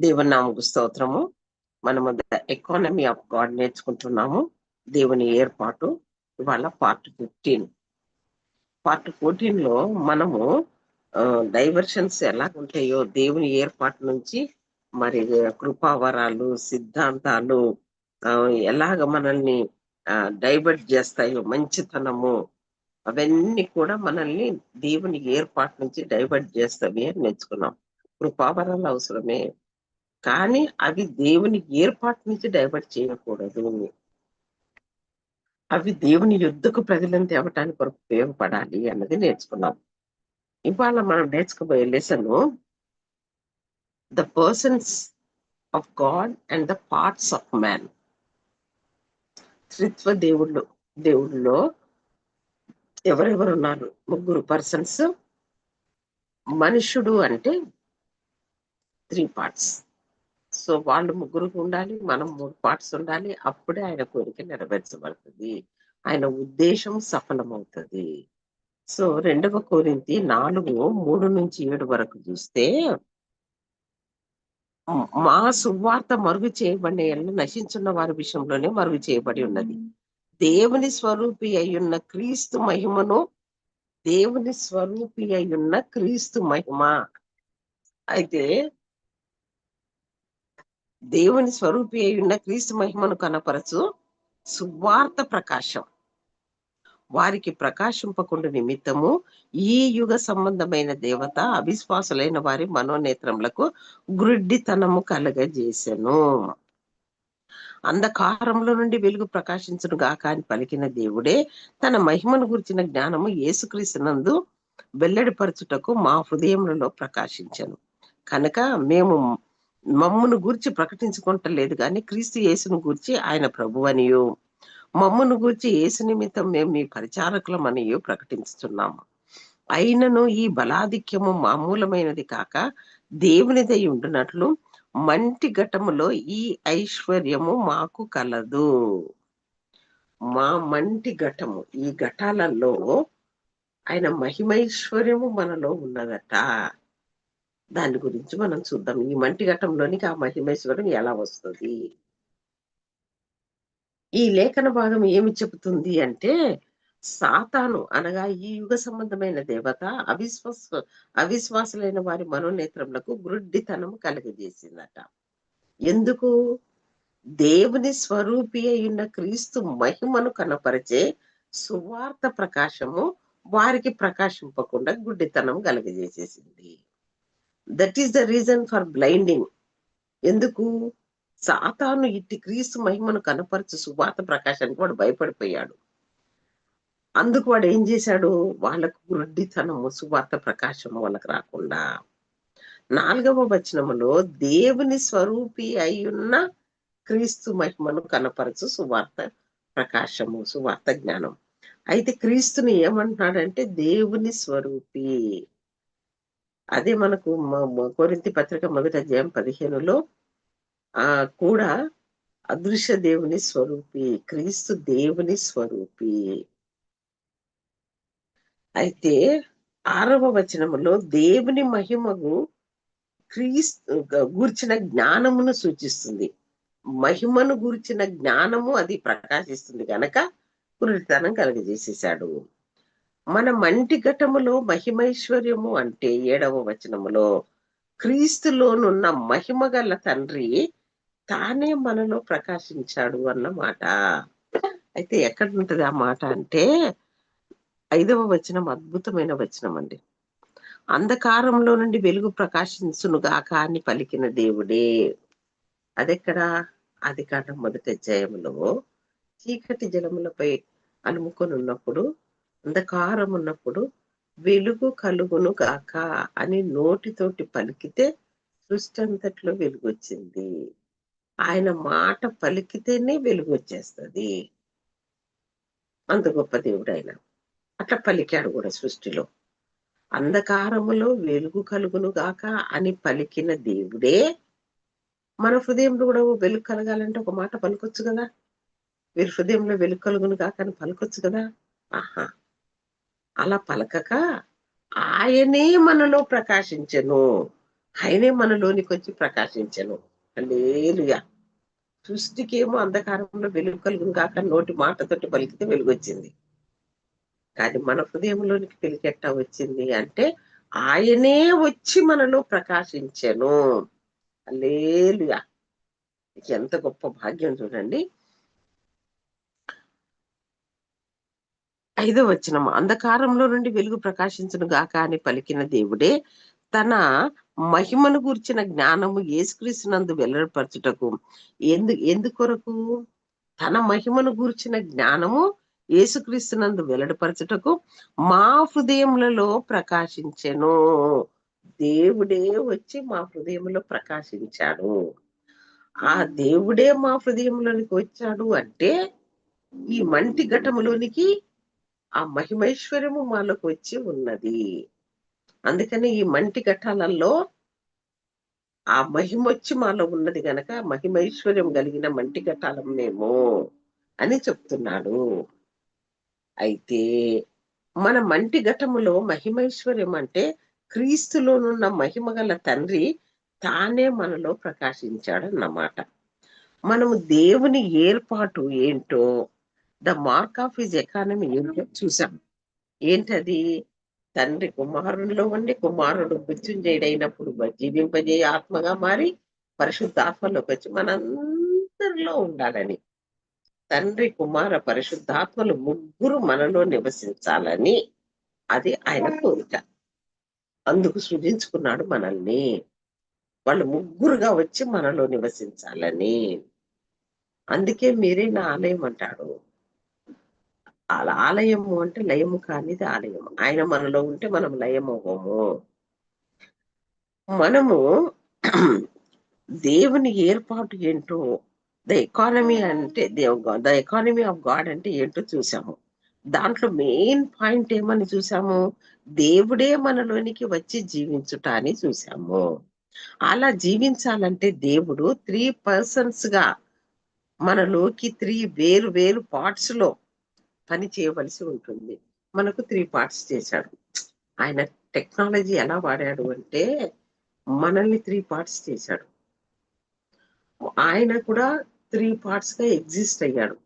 దేవుని నామకు స్తోత్రము. మనము ద ఎకానమీ ఆఫ్ గాడ్ నేర్చుకుంటున్నాము. దేవుని ఏర్పాటు. ఇవాళ పార్ట్ ఫిఫ్టీన్. పార్ట్ ఫోర్టీన్లో మనము డైవర్షన్స్ ఎలా ఉంటాయో దేవుని ఏర్పాటు నుంచి మరి కృపావరాలు సిద్ధాంతాలు ఆ, ఎలాగ మనల్ని డైవర్ట్ చేస్తాయో మంచితనము అవన్నీ కూడా మనల్ని దేవుని ఏర్పాటు నుంచి డైవర్ట్ చేస్తావి అని నేర్చుకున్నాం. కృపావరాలు అవసరమే. కానీ అవి దేవుని ఏర్పాటు నుంచి డైవర్ట్ చేయకూడదు. అవి దేవుని యుద్ధకు ప్రజలను తేవటానికి కొరకు ఉపయోగపడాలి అన్నది నేర్చుకున్నాం. ఇవాళ మనం నేర్చుకోబోయే lesson the persons of God and the parts of man త్రిత్వ దేవుళ్ళు దేవుళ్ళలో ఎవరెవరు ఉన్నారు? ముగ్గురు పర్సన్స్ మనుషుడు అంటే త్రీ పార్ట్స్ సో వాళ్ళు ముగ్గురు ఉండాలి మనం మూడు పార్ట్స్ ఉండాలి. అప్పుడే ఆయన కోరిక నెరవేర్చబడుతుంది. ఆయన ఉద్దేశం సఫలమవుతుంది. సో రెండవ కోరింతి నాలుగు మూడు నుంచి ఏడు వరకు చూస్తే మ్, సువార్త మరుగు చేయబడిన ఎడల నశించున్న వారి విషయంలోనే మరుగు చేయబడి ఉన్నది. దేవుని స్వరూపి అయ్యున్న క్రీస్తు మహిమను దేవుని స్వరూపి అయ్యున్న క్రీస్తు మహిమ. అయితే దేవుని స్వరూపి అయ్యున్న క్రీస్తు మహిమను కనపరచు సువార్త ప్రకాశం. వారికి ప్రకాశింపకుండా నిమిత్తము ఈ యుగ సంబంధమైన దేవత అవిశ్వాసులైన వారి మనోనేత్రములకు గ్రుడ్డితనము కలగజేసెను. అంధకారంలో నుండి వెలుగు ప్రకాశించును గాక అని పలికిన దేవుడే తన మహిమను గురించిన జ్ఞానము యేసుక్రీస్తునందు వెల్లడిపరచుటకు మా హృదయములలో ప్రకాశించను. కనుక మేము మమ్మును గూర్చి ప్రకటించుకుంటలేదు కానీ క్రీస్తు యేసును గూర్చి ఆయన ప్రభు అనియు మమ్మును గూర్చి యేసు నిమిత్తం మేము మీ పరిచారకులమనియు ప్రకటించుతున్నాము అయినను ఈ బలాధిక్యము మామూలమైనది కాక దేవునిదై ఉండునట్లు మంటి ఘటములో ఈ ఐశ్వర్యము మాకు కలదు. మా మంటి ఘటము ఈ ఘటాలలో ఆయన మహిమైశ్వర్యము మనలో ఉన్నదట. దాని గురించి మనం చూద్దాం. ఈ మంటి ఘటంలోనికి ఆ మహిమేశ్వరం ఎలా వస్తుంది? ఈ లేఖన భాగం ఏమి చెబుతుంది అంటే సాతాను అనగా ఈ యుగ సంబంధమైన దేవత అవిశ్వాస అవిశ్వాసులైన వారి మనోనేత్రములకు గ్రుడ్డితనము కలుగజేసిందట. ఎందుకు? దేవుని స్వరూపి అయిన క్రీస్తు మహిమను కనపరిచే సువార్త ప్రకాశము వారికి ప్రకాశింపకుండా గుడ్డితనం కలుగజేసేసింది. That is the reason for blinding ఎందుకు? సాతాను ఇట్టి క్రీస్తు మహిమను కనపరచు సువార్త ప్రకాశానికి వాడు భయపడిపోయాడు. అందుకు వాడు ఏం చేశాడు? వాళ్ళకు గుడ్డితనము సువార్త ప్రకాశము వాళ్ళకి రాకుండా. నాలుగవ వచనములో దేవుని స్వరూపి అయ్యున్న క్రీస్తు మహిమను కనపరచు సువార్త ప్రకాశము సువార్త జ్ఞానం అయితే క్రీస్తుని ఏమంటున్నాడంటే దేవుని స్వరూపి. అదే మనకు మ- పత్రిక మొదటి అధ్యాయం పదిహేనులో ఆ కూడా అదృశ్య దేవుని స్వరూపి క్రీస్తు దేవుని స్వరూపి. అయితే ఆరవ వచనములో దేవుని మహిమకు క్రీస్తు గూర్చిన జ్ఞానమును సూచిస్తుంది. మహిమను గూర్చిన జ్ఞానము అది ప్రకాశిస్తుంది గనక పునరుద్ధరణం కలుగజేసేశాడు. మన మంటి ఘటములో మహిమైశ్వర్యము అంటే ఏడవ వచనములో క్రీస్తులోనున్న మహిమ గల తండ్రి తానే మనలో ప్రకాశించాడు అన్నమాట అయితే ఎక్కడ ఉంటది ఆ మాట అంటే ఐదవ వచనం అద్భుతమైన వచనం అండి. అంధకారంలో నుండి వెలుగు ప్రకాశించునుగాక అని పలికిన దేవుడే. అదెక్కడ? అది కాక మొదటి అధ్యాయంలో చీకటి జలములపై అలుముకొని ఉన్నప్పుడు అంధకారం ఉన్నప్పుడు వెలుగు కలుగును గాక అని నోటితోటి పలికితే సృష్టి అంతట్లో వెలుగొచ్చింది. ఆయన మాట పలికితేనే వెలుగు వచ్చేస్తుంది అంత గొప్ప దేవుడు ఆయన అట్లా పలికాడు కూడా సృష్టిలో. అంధకారములో వెలుగు కలుగును గాక అని పలికిన దేవుడే మన హృదయంలో కూడా ఓ వెలుగు కలగాలంటే ఒక మాట పలుకొచ్చు కదా? వీరి హృదయంలో వెలుగు కలుగును గాక అని పలకొచ్చు కదా? ఆహా! అలా పలకక ఆయనే మనలో ప్రకాశించను. ఆయనే మనలోనికి వచ్చి ప్రకాశించను. లేలుగా సృష్టికేమో అంధకారంలో వెలుగు కలుగును కాక నోటి మాటతోటి పలికితే వెలుగు వచ్చింది కానీ మన హృదయంలోనికి వెలుగెట్టా వచ్చింది అంటే ఆయనే వచ్చి మనలో ప్రకాశించను. లేలుగా ఎంత గొప్ప భాగ్యం చూడండి. ఐదో వచనం అంధకారంలో నుండి వెలుగు ప్రకాశించను గాక అని పలికిన దేవుడే తన మహిమను గూర్చిన జ్ఞానము ఏసుక్రీస్తునందు వెల్లడపరచుటకు. ఎందు ఎందుకొరకు? తన మహిమను గూర్చిన జ్ఞానము ఏసుక్రీస్తునందు వెల్లడపరచుటకు మా హృదయములలో ప్రకాశించెను. దేవుడే వచ్చి మా హృదయంలో ప్రకాశించాడు. ఆ దేవుడే మా హృదయంలోనికి వచ్చాడు అంటే ఈ మంటి ఘటములోనికి ఆ మహిమైశ్వర్యము మాలోకి వచ్చి ఉన్నది. అందుకని ఈ మంటి ఘటాలలో ఆ మహిమ వచ్చి మాలో ఉన్నది గనక మహిమైశ్వర్యం కలిగిన మంటి ఘటాలం మేము అని చెప్తున్నాడు. అయితే మన మంటి ఘటములో మహిమైశ్వర్యం అంటే క్రీస్తులోనున్న మహిమ గల తండ్రి తానే మనలో ప్రకాశించాడన్నమాట. మనము దేవుని ఏర్పాటు ఏంటో the mark of his economy ఏంటో చూసాం ఏంటది? తండ్రి కుమారునిలో ఉండి కుమారుడు మృత్యుంజయుడైనప్పుడు జీవింపజేయ ఆత్మగా మారి పరిశుద్ధాత్మలోకి వచ్చి మనందరిలో ఉండాలని. తండ్రి కుమార పరిశుద్ధాత్మలు ముగ్గురు మనలో నివసించాలని అది ఆయన కోరిక. అందుకు సృజించుకున్నాడు మనల్ని. వాళ్ళు ముగ్గురుగా వచ్చి మనలో నివసించాలని. అందుకే మీరే నా ఆలయం అంటాడు. ఆలయము అంటే లయము కానిది ఆలయం ఆయన మనలో ఉంటే మనం లయం మనము దేవుని ఏర్పాటు ఏంటో ద ఎకానమీ అంటే ద ఎకానమీ ఆఫ్ గాడ్ అంటే ఏంటో చూసాము. దాంట్లో మెయిన్ పాయింట్ ఏమని చూసాము? దేవుడే మనలోనికి వచ్చి జీవించుట అని చూసాము. అలా జీవించాలంటే దేవుడు త్రీ పర్సన్స్గా మనలోకి త్రీ వేరు వేరు పార్ట్స్లో పని చేయవలసి ఉంటుంది. మనకు త్రీ పార్ట్స్ చేశాడు. ఆయన టెక్నాలజీ ఎలా వాడాడు అంటే మనల్ని త్రీ పార్ట్స్ చేశాడు. ఆయన కూడా త్రీ పార్ట్స్గా ఎగ్జిస్ట్ అయ్యాడు.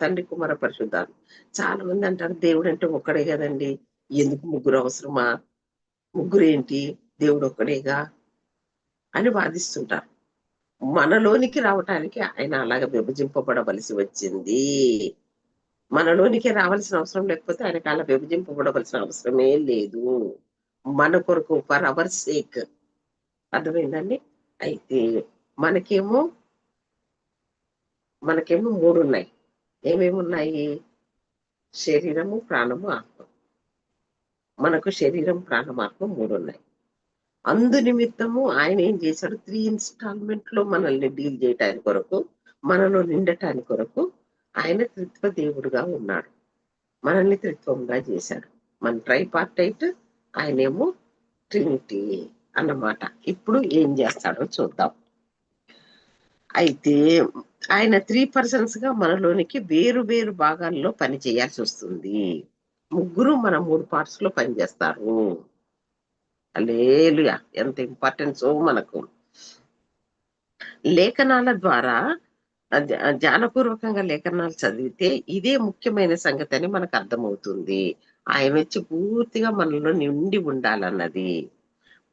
తండ్రి కుమార పరిశుద్ధాలు. చాలా మంది అంటారు దేవుడు అంటే ఒక్కడే కదండి. ఎందుకు ముగ్గురు అవసరమా? ముగ్గురు ఏంటి? దేవుడు ఒక్కడేగా? అని వాదిస్తుంటారు. మనలోనికి రావటానికి ఆయన అలాగ విభజింపబడవలసి వచ్చింది. మనలోనికి రావాల్సిన అవసరం లేకపోతే ఆయన అలా విభజింపబడవలసిన అవసరమే లేదు. మన కొరకు ఫర్ అవర్ సేక్ అర్థమైందండి? అయితే మనకేమో మనకేమో మూడు ఉన్నాయి ఏమేమి ఉన్నాయి? శరీరము ప్రాణము ఆత్మ. మనకు శరీరం ప్రాణం ఆత్మ మూడు ఉన్నాయి అందు నిమిత్తము ఆయన ఏం చేశాడు? త్రీ ఇన్స్టాల్మెంట్లో మనల్ని డీల్ చేయటానికి కొరకు మనలో నిండటానికి కొరకు ఆయన త్రిత్వ దేవుడుగా ఉన్నాడు. మనల్ని త్రిత్వంగా చేశాడు. మన ట్రైపార్టైట్ ఆయనేమో ట్రినిటీ అన్నమాట. ఇప్పుడు ఏం చేస్తాడో చూద్దాం. అయితే ఆయన త్రీ పర్సన్స్గా మనలోనికి వేరు వేరు భాగాల్లో పని చేయాల్సి వస్తుంది. ముగ్గురు మన మూడు పార్ట్స్లో పనిచేస్తారు లేలుయా ఎంత ఇంపార్టెన్సో మనకు. లేఖనాల ద్వారా జ్ఞానపూర్వకంగా లేఖనాలు చదివితే ఇదే ముఖ్యమైన సంగతి అని మనకు అర్థమవుతుంది. ఆయన వచ్చి పూర్తిగా మనలో నిండి ఉండాలన్నది.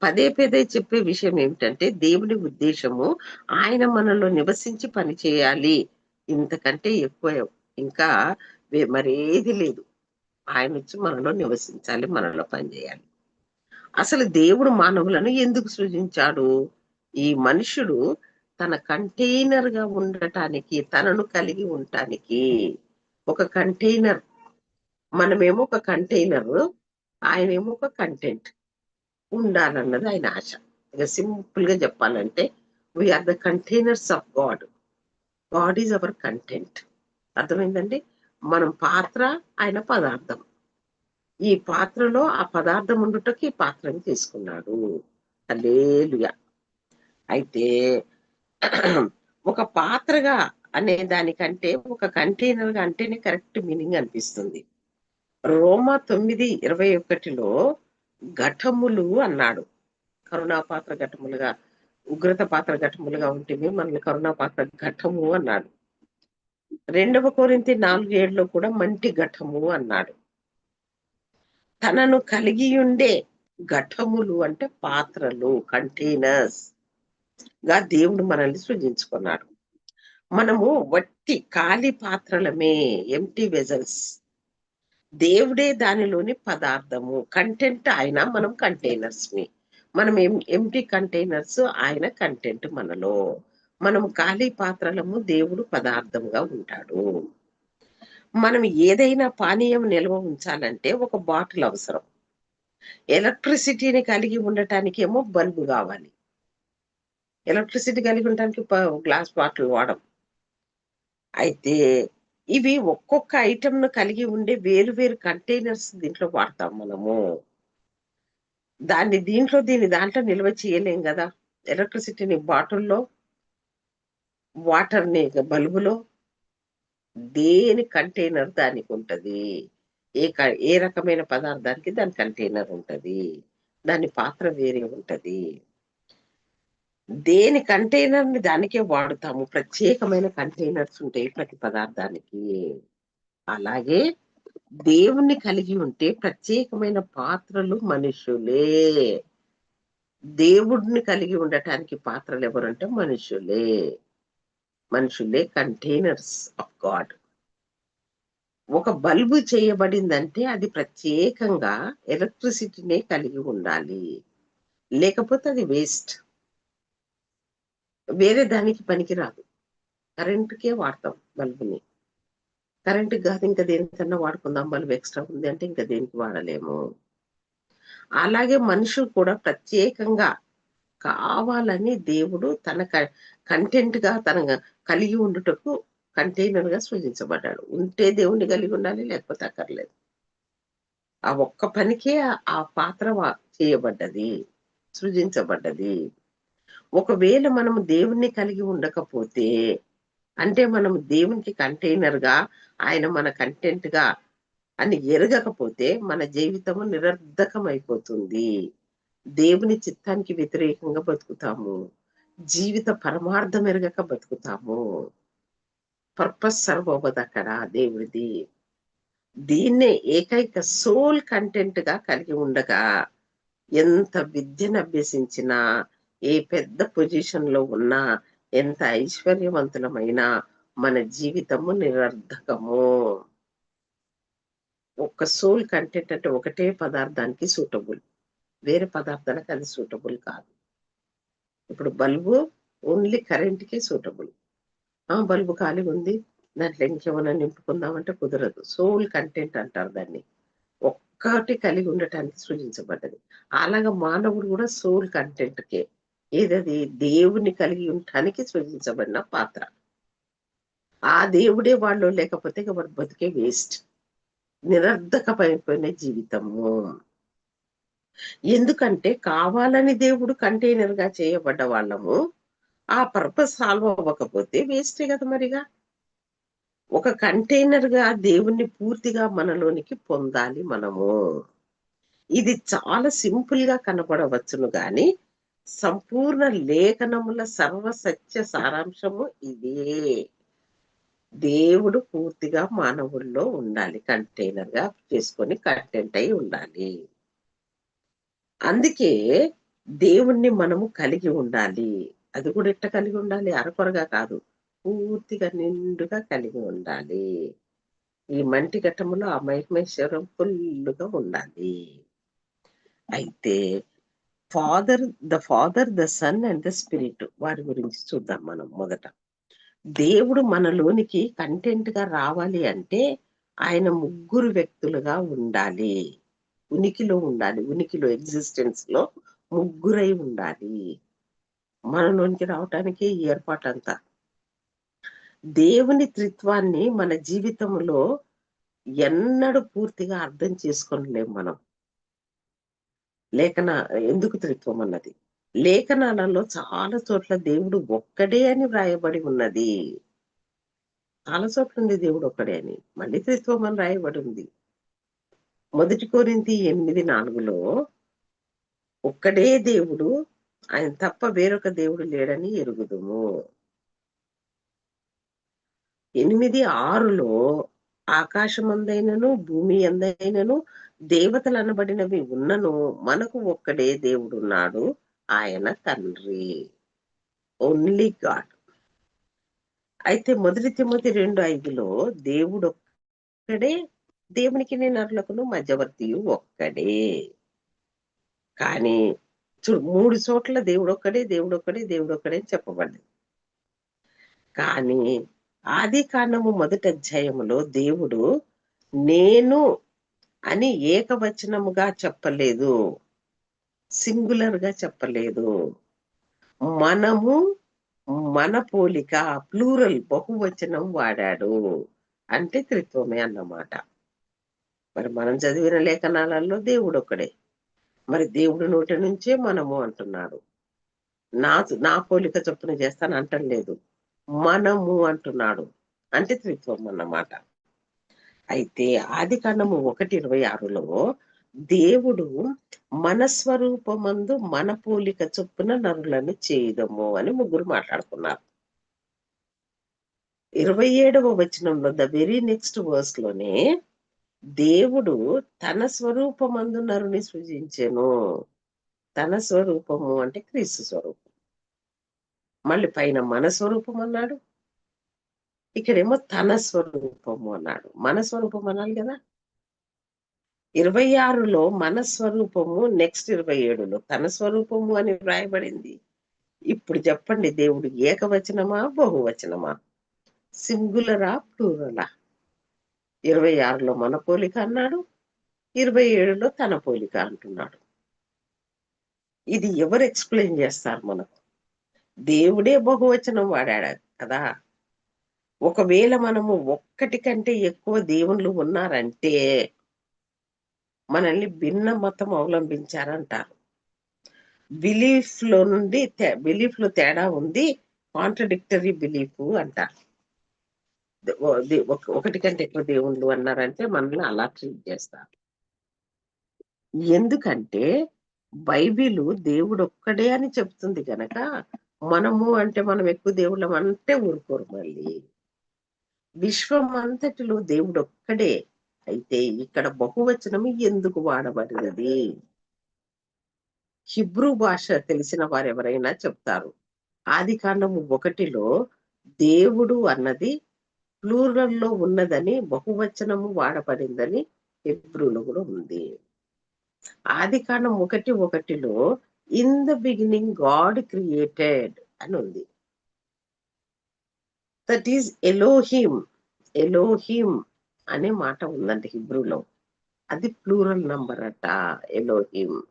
పదే పదే చెప్పే విషయం ఏమిటంటే దేవుని ఉద్దేశము ఆయన మనలో నివసించి పని చేయాలి. ఇంతకంటే ఎక్కువ ఇంకా మరేది లేదు. ఆయన వచ్చి మనలో నివసించాలి మనలో పనిచేయాలి అసలు దేవుడు మానవులను ఎందుకు సృజించాడు? ఈ మనుషుడు తన కంటైనర్గా ఉండటానికి తనను కలిగి ఉండటానికి ఒక కంటైనర్. మనమేమో ఒక కంటైనర్ ఆయనేమో ఒక కంటెంట్ ఉండాలన్నది ఆయన ఆశ. ఇక సింపుల్గా చెప్పాలంటే we are the containers of God God is our content అర్థమైందండి? మనం పాత్ర ఆయన పదార్థం. ఈ పాత్రలో ఆ పదార్థం ఉండుటకి ఈ పాత్రని తీసుకున్నాడు. అలేలుగా అయితే ఒక పాత్రగా అనే దానికంటే ఒక కంటైనర్గా అంటేనే కరెక్ట్ మీనింగ్ అనిపిస్తుంది. రోమా తొమ్మిది ఇరవై ఒకటిలో ఘటములు అన్నాడు. కరుణా పాత్ర ఘటములుగా ఉగ్రత పాత్ర ఘటములుగా ఉంటుంది మనల్ని కరుణా పాత్ర ఘటము అన్నాడు. రెండవ కోరింతి నాలుగు ఏడులో కూడా మంటి ఘటము అన్నాడు. తనను కలిగి ఉండే ఘటములు అంటే పాత్రలు కంటైనర్స్ గా దేవుడు మనల్ని సృజించుకున్నాడు. మనము వట్టి ఖాళీ పాత్రలమే ఎంటీ వెజల్స్ దేవుడే దానిలోని పదార్థము. కంటెంట్ ఆయన మనం కంటైనర్స్ని. మనం ఎం ఎంటీ కంటైనర్స్ ఆయన కంటెంట్ మనలో. మనం ఖాళీ పాత్రలము దేవుడు పదార్థంగా ఉంటాడు. మనం ఏదైనా పానీయం నిల్వ ఉంచాలంటే ఒక బాటిల్ అవసరం. ఎలక్ట్రిసిటీని కలిగి ఉండటానికి ఏమో బల్బు కావాలి. ఎలక్ట్రిసిటీ కలిగి ఉండడానికి గ్లాస్ బాటిల్ వాడం. అయితే ఇవి ఒక్కొక్క ఐటమ్ను కలిగి ఉండే వేరు వేరు కంటైనర్స్ దీంట్లో వాడతాం మనము. దాన్ని దీంట్లో దీన్ని దాంట్లో నిల్వ చేయలేం కదా. ఎలక్ట్రిసిటీని బాటిల్లో వాటర్ని బల్బులో దేని కంటైనర్ దానికి ఉంటుంది? ఏ క- ఏ రకమైన పదార్థానికి దాని కంటైనర్ ఉంటుంది? దాని పాత్ర వేరే ఉంటుంది? దేని కంటైనర్ని దానికే వాడుతాము? ప్రత్యేకమైన కంటైనర్స్ ఉంటాయి ప్రతి పదార్థానికి. అలాగే దేవుణ్ణి కలిగి ఉంటే ప్రత్యేకమైన పాత్రలు మనుషులే. దేవుడిని కలిగి ఉండటానికి పాత్రలు ఎవరంటే మనుషులే. మనుషులే కంటైనర్స్ ఆఫ్ గాడ్ ఒక బల్బు చేయబడిందంటే అది ప్రత్యేకంగా ఎలక్ట్రిసిటీనే కలిగి ఉండాలి. లేకపోతే అది వేస్ట్ వేరే దానికి పనికిరాదు. కరెంటుకే వాడతాం బల్బుని. కరెంట్ కాదు ఇంకా దేనికన్నా వాడుకుందాం బల్బు ఎక్స్ట్రా ఉంది అంటే ఇంకా దేనికి వాడలేము. అలాగే మనుషులు కూడా ప్రత్యేకంగా కావాలని దేవుడు తన కంటెంట్గా తన కలిగి ఉండుటకు కంటైనర్గా సృజించబడ్డాడు. ఉంటే దేవుణ్ణి కలిగి ఉండాలి లేకపోతే అక్కర్లేదు. ఆ ఒక్క పనికే ఆ- పాత్ర చేయబడ్డది సృజించబడ్డది. ఒకవేళ మనము దేవుణ్ణి కలిగి ఉండకపోతే అంటే మనం దేవునికి కంటైనర్గా ఆయన మన కంటెంట్గా అని ఎరగకపోతే మన జీవితము నిరర్ధకం అయిపోతుంది దేవుని చిత్తానికి వ్యతిరేకంగా బతుకుతాము. జీవిత పరమార్థం ఎరగక బతుకుతాము. పర్పస్ సర్వ్ అక్కడ దేవుడిది. దీన్నే ఏకైక సోల్ కంటెంట్గా కలిగి ఉండగా ఎంత విద్యను అభ్యసించినా ఏ పెద్ద పొజిషన్లో ఉన్నా ఎంత ఐశ్వర్యవంతులమైనా మన జీవితము నిరర్ధకము. ఒక్క సోల్ కంటెంట్ అంటే ఒకటే పదార్థానికి సూటబుల్. వేరే పదార్థాలకు అది సూటబుల్ కాదు. ఇప్పుడు బల్బు ఓన్లీ కరెంట్కే సూటబుల్. ఆ బల్బు ఖాళీ ఉంది. దాంట్లో ఇంకేమైనా నింపుకుందామంటే కుదరదు. సోల్ కంటెంట్ అంటారు దాన్ని. ఒక్కటి కలిగి ఉండటానికి సృజించబడ్డది అలాగా మానవుడు కూడా సోల్ కంటెంట్కే. ఏదది? దేవుని కలిగి ఉండటానికి సృజించబడిన పాత్ర. ఆ దేవుడే వాళ్ళు లేకపోతే ఇక వాడు బతికే వేస్ట్. నిరర్ధకమైపోయిన జీవితము. ఎందుకంటే కావాలని దేవుడు కంటైనర్గా చేయబడ్డ వాళ్ళము. ఆ పర్పస్ సాల్వ్ అవ్వకపోతే వేస్టే కదా మరిగా. ఒక కంటైనర్గా దేవుణ్ణి పూర్తిగా మనలోనికి పొందాలి మనము. ఇది చాలా సింపుల్గా కనపడవచ్చును కానీ సంపూర్ణ లేఖనముల సర్వ సత్య సారాంశము ఇదే. దేవుడు పూర్తిగా మానవుల్లో ఉండాలి కంటైనర్గా చేసుకొని కంటెంట్ అయి ఉండాలి. అందుకే దేవుణ్ణి మనము కలిగి ఉండాలి. అది కూడా ఎట్ట కలిగి ఉండాలి? అరకొరగా కాదు. పూర్తిగా నిండుగా కలిగి ఉండాలి. ఈ మంటి ఘట్టములో ఆ మహిమేశ్వరం ఫుల్లుగా ఉండాలి. అయితే father the father the son and the spirit వారి గురించి చూద్దాం మనం మొదట. దేవుడు మనలోనికి కంటెంట్గా రావాలి అంటే ఆయన ముగ్గురు వ్యక్తులుగా ఉండాలి. ఉనికిలో ఉండాలి. ఉనికిలో ఎగ్జిస్టెన్స్లో ముగ్గురై ఉండాలి. మనలోనికి రావటానికి ఏర్పాటు అంతా దేవుని త్రిత్వాన్ని మన జీవితంలో ఎన్నడూ పూర్తిగా అర్థం చేసుకోలేం మనం. లేఖన ఎందుకు త్రిత్వం అన్నది లేఖనాలలో చాలా చోట్ల దేవుడు ఒక్కడే అని వ్రాయబడి ఉన్నది. చాలా చోట్ల ఉంది దేవుడు ఒక్కడే అని. మళ్ళీ త్రిత్వం అని రాయబడి ఉంది. మొదటి కోరింది ఎనిమిది నాలుగులో ఒక్కడే దేవుడు ఆయన తప్ప వేరొక దేవుడు లేడని ఎరుగుదుము. ఎనిమిది ఆరులో ఆకాశమందైనను భూమి అందైనను దేవతలు అనబడినవి ఉన్నను మనకు ఒక్కడే దేవుడున్నాడు ఆయన తండ్రి. ఓన్లీ గాడ్ అయితే మొదటి తిమ్మతి రెండు ఐదులో దేవుడు ఒక్కడే దేవునికి నరులకును మధ్యవర్తి ఒక్కడే. కానీ చూడు మూడు చోట్ల దేవుడు ఒక్కడే దేవుడు ఒక్కడే దేవుడు ఒక్కడే అని చెప్పబడింది కానీ ఆది కాండము మొదటి అధ్యాయములో దేవుడు నేను అని ఏకవచనముగా చెప్పలేదు. సింగులర్గా చెప్పలేదు. మనము మన పోలిక ప్లూరల్ బహువచనం వాడాడు అంటే త్రిత్వమే అన్నమాట. మరి మనం చదివిన లేఖనాలలో దేవుడు ఒకడే మరి దేవుడు నోటి నుంచే మనము అంటున్నాడు. నా నా పోలిక చొప్పున చేస్తాను అంటలేదు. మనము అంటున్నాడు. అంటే త్రిత్వం అన్నమాట. అయితే ఆది కాండము ఒకటి ఇరవై ఆరులో దేవుడు మన స్వరూపమందు మన పోలిక చొప్పున నరులను చేయదము అని ముగ్గురు మాట్లాడుకున్నారు. ఇరవై ఏడవ వచనంలో ద వెరీ నెక్స్ట్ వర్స్లోనే దేవుడు తన స్వరూపమందు నరుని సృజించెను. తన స్వరూపము అంటే క్రీస్తు స్వరూపం. మళ్ళీ పైన మన స్వరూపం అన్నాడు. ఇక్కడేమో తన స్వరూపము అన్నాడు. మన స్వరూపం అనాలి కదా. ఇరవై ఆరులో మన స్వరూపము నెక్స్ట్ ఇరవై ఏడులో తన స్వరూపము అని వ్రాయబడింది. ఇప్పుడు చెప్పండి దేవుడు ఏకవచనమా బహువచనమా? సింగులరా ప్లూరలా? ఇరవై ఆరులో మన పోలిక అన్నాడు. ఇరవై ఏడులో తన పోలిక అంటున్నాడు. ఇది ఎవరు ఎక్స్ప్లెయిన్ చేస్తారు మనకు? దేవుడే బహువచనం వాడాడు కదా. ఒకవేళ మనము ఒక్కటి కంటే ఎక్కువ దేవుళ్ళు ఉన్నారంటే మనల్ని భిన్న మతం అవలంబించారంటారు. బిలీఫ్లో నుండి బిలీఫ్లో తేడా ఉంది కాంట్రడిక్టరీ బిలీఫ్ అంటారు. ఒకటి కంటే ఎక్కువ దేవుళ్ళు అన్నారంటే మనల్ని అలా ట్రీట్ చేస్తారు. ఎందుకంటే బైబిల్ దేవుడు ఒక్కడే అని చెప్తుంది కనుక మనము అంటే మనం ఎక్కువ దేవుళ్ళం అంటే ఊరుకోరు మళ్ళీ. విశ్వం అంతటిలో దేవుడు ఒక్కడే అయితే ఇక్కడ బహువచనం ఎందుకు వాడబడినది? హిబ్రూ భాష తెలిసిన వారు ఎవరైనా చెప్తారు. ఆది కాండము ఒకటిలో దేవుడు అన్నది ప్లూరల్లో ఉన్నదని బహువచనము వాడబడిందని హిబ్రూలో కూడా ఉంది. ఆది కాండం ఒకటి ఒకటిలో in the beginning God created అని ఉంది. దట్ ఈస్ ఎలోహిమ్ ఎలోహిమ్ అనే మాట ఉందండి హిబ్రూలో అది ప్లూరల్ నంబర్ అట ఎలోహిమ్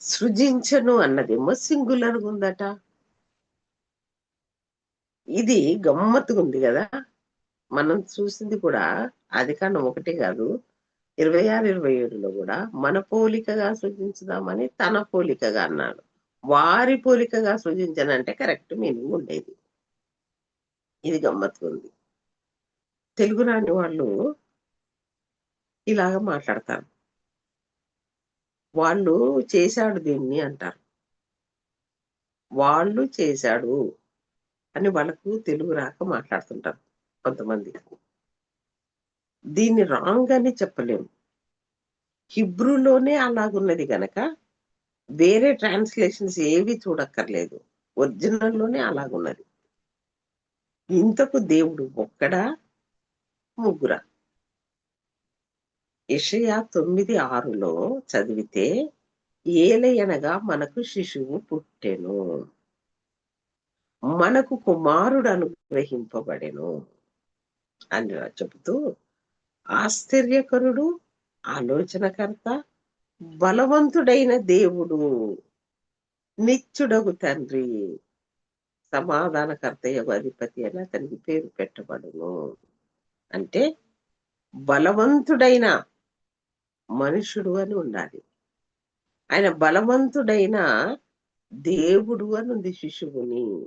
సృజించను అన్నదేమో సింగులర్ ఉందట. ఇది గమ్మత్తుగా ఉంది కదా. మనం చూసింది కూడా అది కారణం ఒకటే కాదు. ఇరవై ఆరు ఇరవై ఏడులో కూడా మన పోలికగా సృజించుదామని తన పోలికగా అన్నాడు. వారి పోలికగా సృజించనంటే కరెక్ట్ మీనింగ్ ఉండేది. ఇది గమ్మత్తుంది ఉంది. తెలుగు రాని వాళ్ళు ఇలాగ మాట్లాడతారు. వాళ్ళు చేశాడు దీన్ని అంటారు. వాళ్ళు చేశాడు అని వాళ్ళకు తెలుగు రాక మాట్లాడుతుంటారు కొంతమంది. దీన్ని రాంగ్ అని చెప్పలేము. హిబ్రూలోనే అలాగున్నది గనక వేరే ట్రాన్స్లేషన్స్ ఏవి చూడక్కర్లేదు. ఒరిజినల్లోనే అలాగున్నది. ఇంతకు దేవుడు ఒక్కడా ముగ్గుర. ఇషయా తొమ్మిది ఆరులో చదివితే ఏలయనగా మనకు శిశువు పుట్టెను. మనకు కుమారుడు అనుగ్రహింపబడెను అని చెబుతూ ఆశ్చర్యకరుడు ఆలోచనకర్త బలవంతుడైన దేవుడు నిత్యుడగు తండ్రి సమాధానకర్త అధిపతి అని అతనికి పేరు పెట్టబడును. అంటే బలవంతుడైన మనుషుడు అని ఉండాలి. ఆయన బలవంతుడైన దేవుడు అని ఉంది శిశువుని.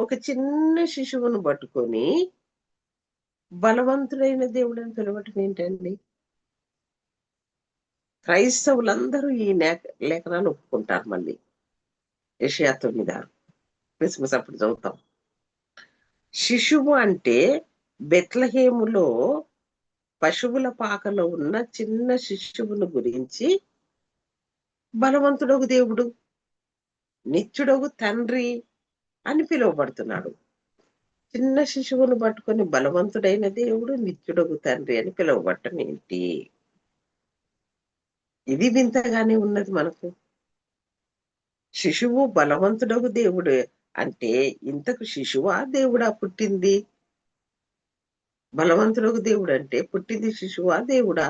ఒక చిన్న శిశువును పట్టుకొని బలవంతుడైన దేవుడు అని పిలవటం ఏంటండి? క్రైస్తవులందరూ ఈ లేఖనాన్ని ఒప్పుకుంటారు మళ్ళీ. ఏషియా తొమ్మిది క్రిస్మస్ అప్పుడు చదువుతాం. శిశువు అంటే బెత్లహేములో పశువుల పాకలో ఉన్న చిన్న శిశువును గురించి బలవంతుడగు దేవుడు నిత్యుడగు తండ్రి అని పిలువబడుతున్నాడు. చిన్న శిశువును పట్టుకొని బలవంతుడైన దేవుడు నిత్యుడగు తండ్రి అని పిలువబట్టం ఏంటి? ఇది వింతగానే ఉన్నది మనకు. శిశువు బలవంతుడగు దేవుడు అంటే ఇంతకు శిశువా దేవుడా పుట్టింది? బలవంతుడగు దేవుడు అంటే పుట్టింది శిశువా దేవుడా?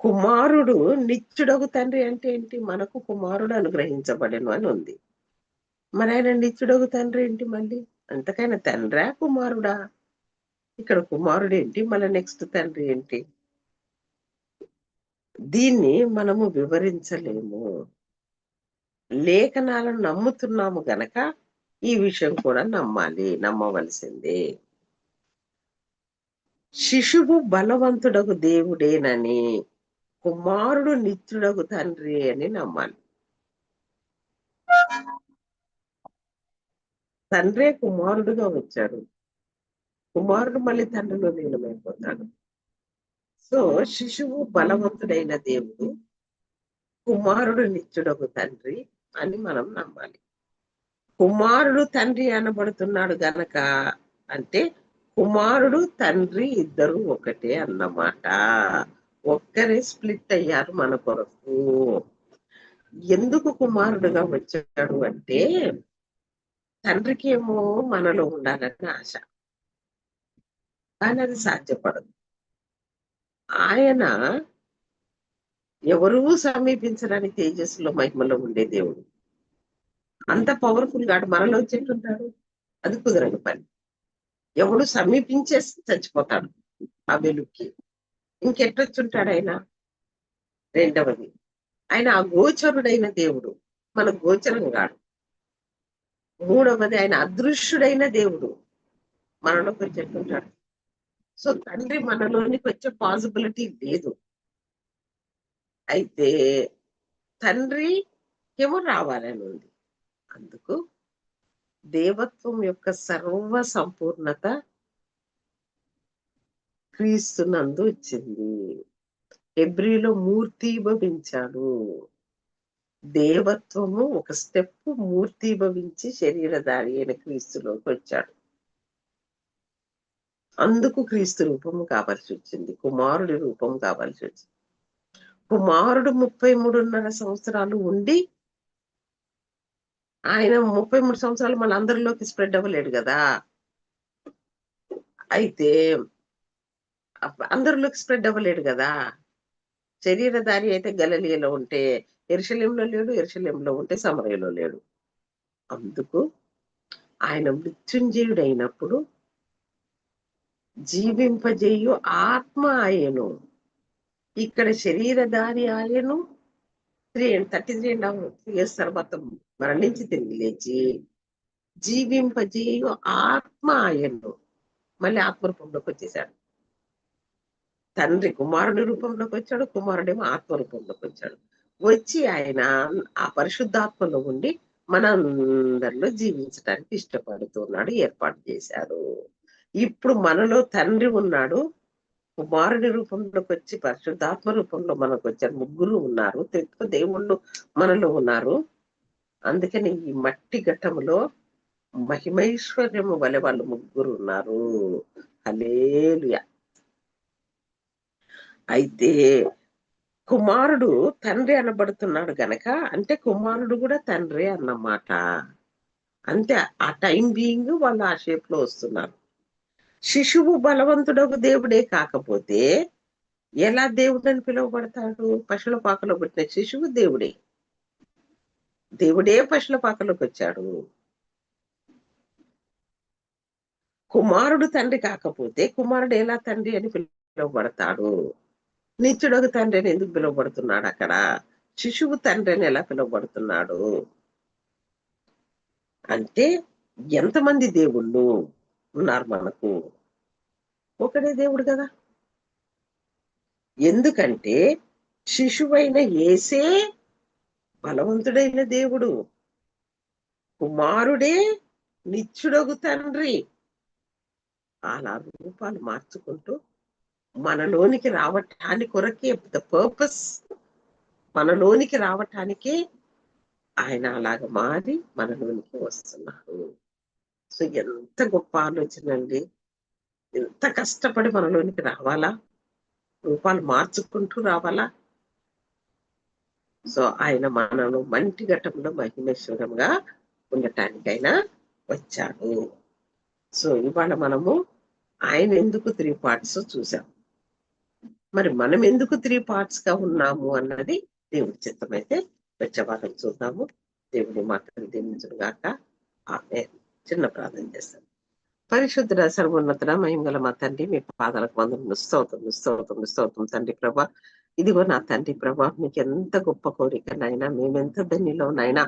కుమారుడు నిత్యుడగు తండ్రి అంటే ఏంటి? మనకు కుమారుడు అనుగ్రహించబడను అని ఉంది. మరి ఆయన నిత్యుడగు తండ్రి ఏంటి మళ్ళీ? అంతకైనా తండ్రా కుమారుడా? ఇక్కడ కుమారుడు ఏంటి మళ్ళీ నెక్స్ట్ తండ్రి ఏంటి? దీన్ని మనము వివరించలేము. లేఖనాలను నమ్ముతున్నాము గనక ఈ విషయం కూడా నమ్మాలి నమ్మవలసిందే. శిశువు బలవంతుడకు దేవుడేనని కుమారుడు నిత్యుడకు తండ్రి అని నమ్మాలి. తండ్రే కుమారుడుగా వచ్చాడు. కుమారుడు మళ్ళీ తండ్రిలో లీనమైపోతాడు. సో శిశువు బలవంతుడైన దేవుడు కుమారుడు నిత్యుడకు తండ్రి అని మనం నమ్మాలి. కుమారుడు తండ్రి అనబడుతున్నాడు గనక అంటే కుమారుడు తండ్రి ఇద్దరు ఒకటే అన్నమాట. ఒక్కరే స్ప్లిట్ అయ్యారు మన కొరకు. ఎందుకు కుమారుడుగా వచ్చాడు అంటే తండ్రికి ఏమో మనలో ఉండాలని ఆశ. కానీ అది సాధ్యపడదు. ఆయన ఎవరూ సమీపించడానికి తేజస్సులో మహిమలో ఉండే దేవుడు. అంత పవర్ఫుల్ గాడు మనలో చెట్టుంటాడు అది కుదరని పని. ఎవడు సమీపించేసి చచ్చిపోతాడు ఆ వెలుక్కి ఇంకెట్టొచ్చుంటాడు ఆయన? రెండవది ఆయన అగోచరుడైన దేవుడు. మన గోచరం కాడు మూడవది ఆయన అదృశ్యుడైన దేవుడు. మనలోకి వచ్చేట్టుంటాడు సో తండ్రి మనలోనికి వచ్చే పాసిబిలిటీ లేదు. అయితే తండ్రి ఏమో రావాలని ఉంది అందుకు దేవత్వం యొక్క సర్వ సంపూర్ణత క్రీస్తునందు వచ్చింది. ఎబ్రిలో మూర్తిభవించాడు దేవత్వము ఒక స్టెప్ మూర్తిభవించి శరీరధారి అయిన క్రీస్తులోకి వచ్చాడు. అందుకు క్రీస్తు రూపము కావాల్సి వచ్చింది. కుమారుడి రూపం కావాల్సి వచ్చింది. కుమారుడు ముప్పై మూడున్నర సంవత్సరాలు ఉండి ఆయన ముప్పై మూడు సంవత్సరాలు మన అందరిలోకి స్ప్రెడ్ అవ్వలేడు కదా. అయితే అందరిలోకి స్ప్రెడ్ అవ్వలేడు కదా. శరీరధారి అయితే గలలియలో ఉంటే ఎరుశల్యంలో లేడు ఎరుశల్యంలో ఉంటే సమరయలో లేడు. అందుకు ఆయన మృత్యుంజయుడైనప్పుడు జీవింపజేయు ఆత్మ ఆయను. ఇక్కడ శరీరధారి ఆయను. Three and thirty three and three years తర్వాత మరణించి తిరిగి లేచి జీవింపజేయు ఆత్మ ఆయను. మళ్ళీ ఆత్మరూపంలోకి వచ్చేసాడు. తండ్రి కుమారుడి రూపంలోకి వచ్చాడు కుమారుడేమో ఆత్మ రూపంలోకి వచ్చాడు. వచ్చి ఆయన ఆ పరిశుద్ధాత్మలో ఉండి మనందరిలో జీవించడానికి ఇష్టపడుతున్నాడు ఏర్పాటు చేశారు. ఇప్పుడు మనలో తండ్రి ఉన్నాడు కుమారుడి రూపంలోకి వచ్చి పరిశుద్ధాత్మ రూపంలో మనకు వచ్చారు ముగ్గురు ఉన్నారు త్రిత్వ దేవుళ్ళు మనలో ఉన్నారు. అందుకని ఈ మట్టి ఘట్టములో మహిమైశ్వర్యము వలె వాళ్ళు ముగ్గురు ఉన్నారు. అలేలుయా అయితే కుమారుడు తండ్రి అనబడుతున్నాడు గనక అంటే కుమారుడు కూడా తండ్రి అన్నమాట. అంతే ఆ టైం బీయింగ్ వాళ్ళు ఆ షేప్లో వస్తున్నారు. శిశువు బలవంతుడకు దేవుడే కాకపోతే ఎలా దేవుడు అని పిలువబడతాడు? పశువుల పాకలో పుట్టిన శిశువు దేవుడే. దేవుడే పశువుల పాకలోకి వచ్చాడు. కుమారుడు తండ్రి కాకపోతే కుమారుడు ఎలా తండ్రి అని పిలువబడతాడు? నిత్యుడొక తండ్రి అని ఎందుకు పిలువబడుతున్నాడు అక్కడ? శిశువు తండ్రి అని ఎలా పిలువబడుతున్నాడు? అంటే ఎంతమంది దేవుళ్ళు ఉన్నారు మనకు? ఒకడే దేవుడు కదా. ఎందుకంటే శిశువైన ఏసే బలవంతుడైన దేవుడు. కుమారుడే నిత్యుడగు తండ్రి. అలా రూపాలు మార్చుకుంటూ మనలోనికి రావటానికి కొరకే ద పర్పస్ మనలోనికి రావటానికి ఆయన అలాగ మారి మనలోనికి వస్తున్నారు. సో ఎంత గొప్ప ఆలోచన అండి. ఎంత కష్టపడి మనలోనికి రావాలా? రూపాలు మార్చుకుంటూ రావాలా? సో ఆయన మనను మంటి ఘటంలో మహిమేశ్వరంగా ఉండటానికైనా వచ్చాడు. సో ఇవాళ మనము ఆయన ఎందుకు త్రీ పార్ట్స్ చూసాం? మరి మనం ఎందుకు త్రీ పార్ట్స్గా ఉన్నాము అన్నది దేవుడి చిత్తం అయితే వచ్చేవారం చూద్దాము. దేవుడి మాటలు దీవించును గాక. ఆమె చిన్న ప్రార్థన చేస్తాం పరిశుద్ధ సర్వోన్నతుడ మహిమగల మా తండ్రి మీ పాదాలకు వందలు స్తోత్రం స్తోత్రం స్తోత్రం తండ్రి ప్రభా. ఇదిగో నా తండ్రి ప్రభా మీకు ఎంత గొప్ప కోరిక నాయనా మేమెంత ధనిలో నైనా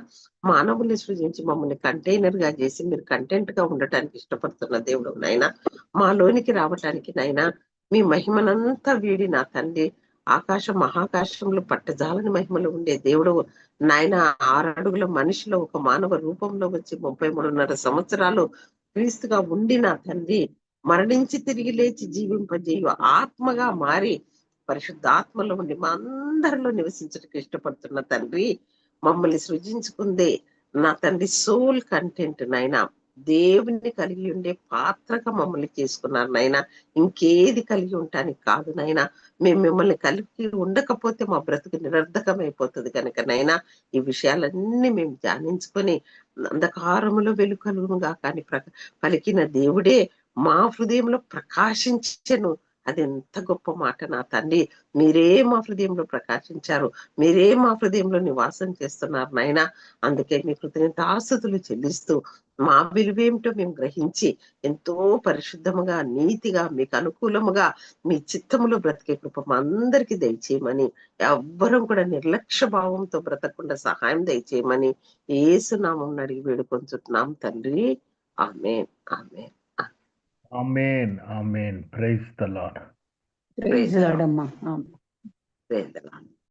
మానవుల్ని సృజించి మమ్మల్ని కంటైనర్గా చేసి మీరు కంటెంట్గా ఉండటానికి ఇష్టపడుతున్న దేవుడు నాయనా మాలోనికి రావటానికి నైనా మీ మహిమనంతా వీడి నా తండ్రి. ఆకాశ మహాకాశంలో పట్టజాలని మహిమలో ఉండే దేవుడు. నాయన ఆరడుగుల మనిషిలో ఒక మానవ రూపంలో వచ్చి ముప్పై మూడున్నర సంవత్సరాలు క్రీస్తుగా ఉండి నా తండ్రి. మరణించి తిరిగి లేచి జీవింపజేయు ఆత్మగా మారి పరిశుద్ధాత్మలో ఉండి మా అందరిలో నివసించడానికి ఇష్టపడుతున్న తండ్రి. మమ్మల్ని సృజించుకుందే నా తండ్రి సోల్ కంటెంట్ నాయన. దేవుని కలిగి ఉండే పాత్రగా మమ్మల్ని చేసుకున్నారు నాయన. ఇంకేది కలిగి ఉండటానికి కాదు నాయన. మేము మిమ్మల్ని కలిగి ఉండకపోతే మా బ్రతుకు నిరర్ధకం అయిపోతుంది కనుక నైనా ఈ విషయాలన్నీ మేము ధ్యానించుకొని అంధకారములో వెలుకలుగా కానీ ప్ర పలికిన దేవుడే మా హృదయంలో ప్రకాశించను. అది ఎంత గొప్ప మాట నా తండ్రి. మీరే మా హృదయంలో ప్రకాశించారు. మీరే మా హృదయంలో నివాసం చేస్తున్నారు నాయన. అందుకే మీ కృతజ్ఞత ఆస్తుతులు చెల్లిస్తూ మా విలువేమిటో మేము గ్రహించి ఎంతో పరిశుద్ధముగా నీతిగా మీకు అనుకూలముగా మీ చిత్తములో బ్రతికే కృప మా అందరికీ దయచేయమని ఎవ్వరం కూడా నిర్లక్ష్య భావంతో బ్రతకుండా సహాయం దయచేయమని ఏసునామం అడిగి వేడుకొంచుతున్నాం తండ్రి. ఆమె ఆమె Amen. Amen. Praise the Lord. Praise the Lord, Amma. Amen. Praise the Lord.